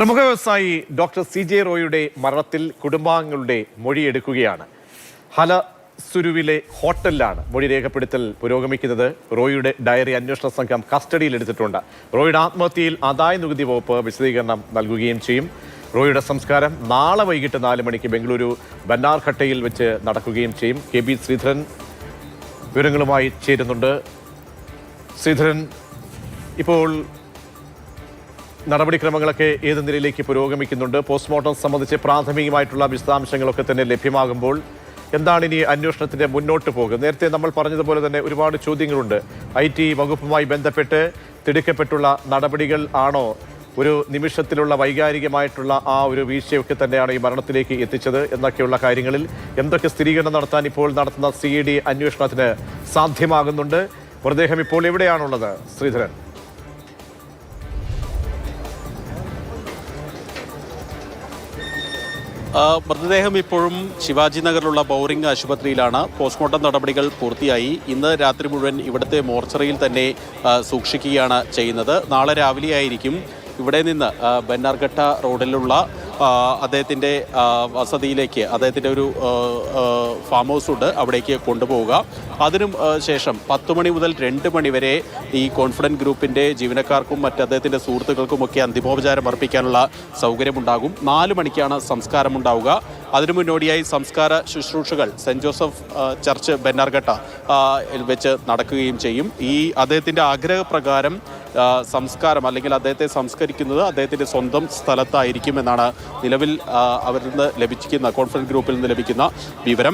പ്രമുഖ വ്യവസായി doctor C J റോയുടെ മരണത്തിൽ കുടുംബാംഗങ്ങളുടെ മൊഴിയെടുക്കുകയാണ് ഹലസുരുവിലെ ഹോട്ടലിലാണ് മൊഴി രേഖപ്പെടുത്തൽ പുരോഗമിക്കുന്നത്. റോയിയുടെ ഡയറി അന്വേഷണ സംഘം കസ്റ്റഡിയിലെടുത്തിട്ടുണ്ട് റോയുടെ ആത്മഹത്യയിൽ ആദായ നികുതി വകുപ്പ് വിശദീകരണം നൽകുകയും ചെയ്യും. റോയിയുടെ സംസ്കാരം നാളെ വൈകിട്ട് നാല് മണിക്ക് ബംഗളൂരു ബന്നാർഘട്ടയിൽ വെച്ച് നടക്കുകയും ചെയ്യും. കെ ബി ശ്രീധരൻ വിവരങ്ങളുമായി ചേരുന്നുണ്ട്. ശ്രീധരൻ ഇപ്പോൾ നടപടിക്രമങ്ങളൊക്കെ ഏത് നിലയിലേക്ക് പുരോഗമിക്കുന്നുണ്ട്? പോസ്റ്റ്മോർട്ടം സംബന്ധിച്ച് പ്രാഥമികമായിട്ടുള്ള വിശദാംശങ്ങളൊക്കെ തന്നെ ലഭ്യമാകുമ്പോൾ എന്താണ് ഇനി അന്വേഷണത്തിന്റെ മുന്നോട്ട് പോകുക? നേരത്തെ നമ്മൾ പറഞ്ഞതുപോലെ തന്നെ ഒരുപാട് ചോദ്യങ്ങളുണ്ട്. ഐ ടി വകുപ്പുമായി ബന്ധപ്പെട്ട് തിടുക്കപ്പെട്ടുള്ള നടപടികൾ ആണോ? ഒരു നിമിഷത്തിലുള്ള വൈകാരികമായിട്ടുള്ള ആ ഒരു വീഴ്ചയൊക്കെ തന്നെയാണ് ഈ മരണത്തിലേക്ക് എത്തിച്ചത് എന്നൊക്കെയുള്ള കാര്യങ്ങളിൽ എന്തൊക്കെ സ്ഥിരീകരണം നടത്താൻ ഇപ്പോൾ നടത്തുന്ന സി ഡി അന്വേഷണത്തിന് സാധ്യമാകുന്നുണ്ട്? മൃതദേഹം ഇപ്പോൾ എവിടെയാണുള്ളത് ശ്രീധരൻ? മൃതദേഹം ഇപ്പോഴും ശിവാജി നഗറിലുള്ള ബൗറിംഗ് ആശുപത്രിയിലാണ്. പോസ്റ്റ്മോർട്ടം നടപടികൾ പൂർത്തിയായി. ഇന്ന് രാത്രി മുഴുവൻ ഇവിടുത്തെ മോർച്ചറിയിൽ തന്നെ സൂക്ഷിക്കുകയാണ് ചെയ്യുന്നത്. നാളെ രാവിലെയായിരിക്കും ഇവിടെ നിന്ന് ബന്നാർഘട്ട റോഡിലുള്ള അദ്ദേഹത്തിന്റെ വസതിയിലേക്ക് അദ്ദേഹത്തിന്റെ ഒരു ഫാം ഹൗസ് ഉണ്ട്. അവിടേക്ക് കൊണ്ടുപോവുക. അതിനും ശേഷം പത്ത് മണി മുതൽ രണ്ട് മണി വരെ ഈ കോൺഫിഡന്റ് ഗ്രൂപ്പിന്റെ ജീവനക്കാർക്കും മറ്റ് അദ്ദേഹത്തിന്റെ സുഹൃത്തുക്കൾക്കുമൊക്കെ അന്തിമോപചാരം അർപ്പിക്കാനുള്ള സൗകര്യമുണ്ടാകും. നാല് മണിക്കാണ് സംസ്കാരം ഉണ്ടാവുക അതിനു മുന്നോടിയായി സംസ്കാര ശുശ്രൂഷകൾ സെന്റ് ജോസഫ് ചർച്ച് ബെന്നാർഘട്ട വെച്ച് നടക്കുകയും ചെയ്യും. ഈ അദ്ദേഹത്തിന്റെ ആഗ്രഹപ്രകാരം സംസ്കാരം അല്ലെങ്കിൽ അദ്ദേഹത്തെ സംസ്കരിക്കുന്നത് അദ്ദേഹത്തിന്റെ സ്വന്തം സ്ഥലത്തായിരിക്കും എന്നാണ് നിലവിൽ അവരിൽ നിന്ന് ലഭിക്കുന്ന കോൺഫറൻസ് ഗ്രൂപ്പിൽ നിന്ന് ലഭിക്കുന്ന വിവരം.